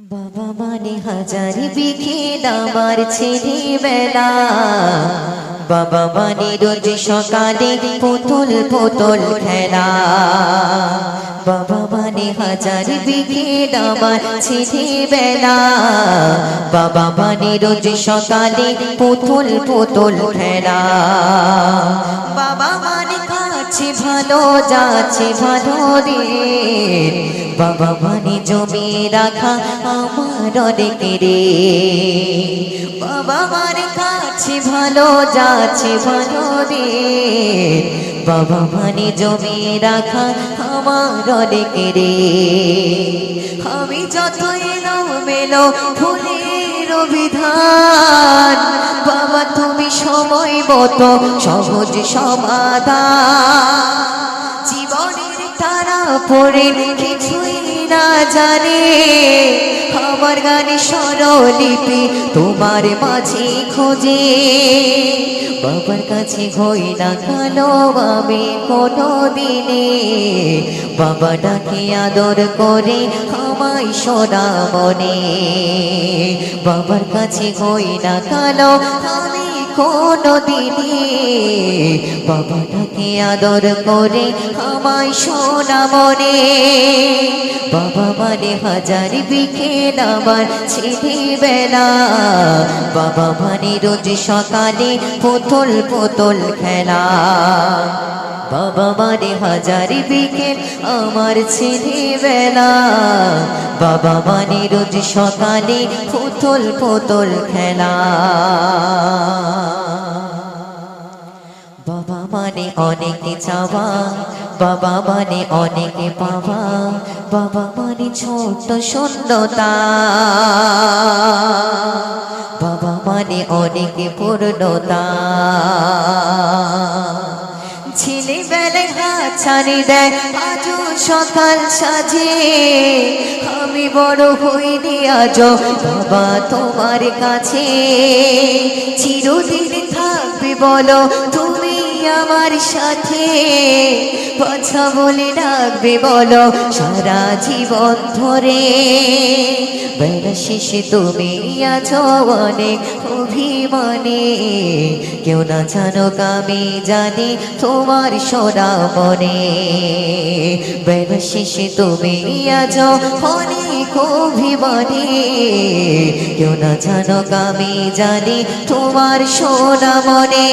বাবা মানে হাজার বিঘে আমার ছেলেবেলা বাবা মানে রোজ সকালে পুতুল পুতুল খেলা। বাবা মানে হাজার বিঘে আমার ছেলেবেলা বাবা মানে রোজ সকালে পুতুল পুতুল খেলা। বাবা মানে কাছে ভালো, যাচ্ছে ভালো রে। বাবা মানে জমি রাখা আমার অনেকে রে বাবা মানে কাছে ভালো যাচ্ছে ভালো রে বাবা মানে জমি রাখা আমার অনেকে রে আমি যত এলো মেলো ফুলের বিধান বাবা তুমি সময় মতো সহজ সমাধান জীবনের তারা পড়ে কিছুই না জানে। আমার গানে স্বরলিপি তোমার মাঝে খোঁজে। বাবার কাছে হই না কালো আমি কোনো দিনে বাবা ডাকে আদর করে আমায় সোনা মনে। বাবার কাছে হই না কালো আমি কোনো দিনে বাবাটাকে আদর করে আমায় সোনা মনে। বাবা মানে হাজার বিকেল আমার ছেলেবেলা বাবা মানে রোজ সকালে পুতুল পুতুল খেলা। বাবা মানে হাজার বিকেল আমার ছেলেবেলা বাবা মানে রোজ সকালে পুতুল পুতুল খেলা। বাবা মানে অনেকে চাওয়া, বাবা মানে অনেকে পাওয়া, বাবা মানে ছোট্ট শূন্যতা বাবা মানে অনেকে পূর্ণতা। ছেলেবেলায় হাত ছাড়ি দেয়, আজও সকাল সাজে। আমি বড় হইনি আজ বাবা তোমার কাছে। চিরদিন থাকবে বলো, তুমি আমার সাথে। কথা বলে ডাকবে, বলো, সারা জীবন ধরে। বেলা শেষে তুমি আছো অনেক অভিমানে। কেউ না জানো আমি জানি তোমার সোনা মনে। বেলা শেষে তুমি আছো অনেক অভিমানে। কেউ না জানো আমি জানি তোমার সোনা মনে।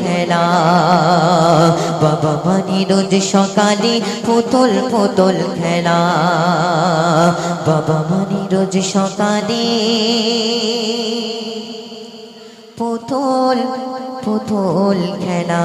খেলা বাবা বানি রোজ সকালে পুতুল পুতুল খেলা। বাবা বানি রোজ সকালে পুতুল পুতুল খেলা।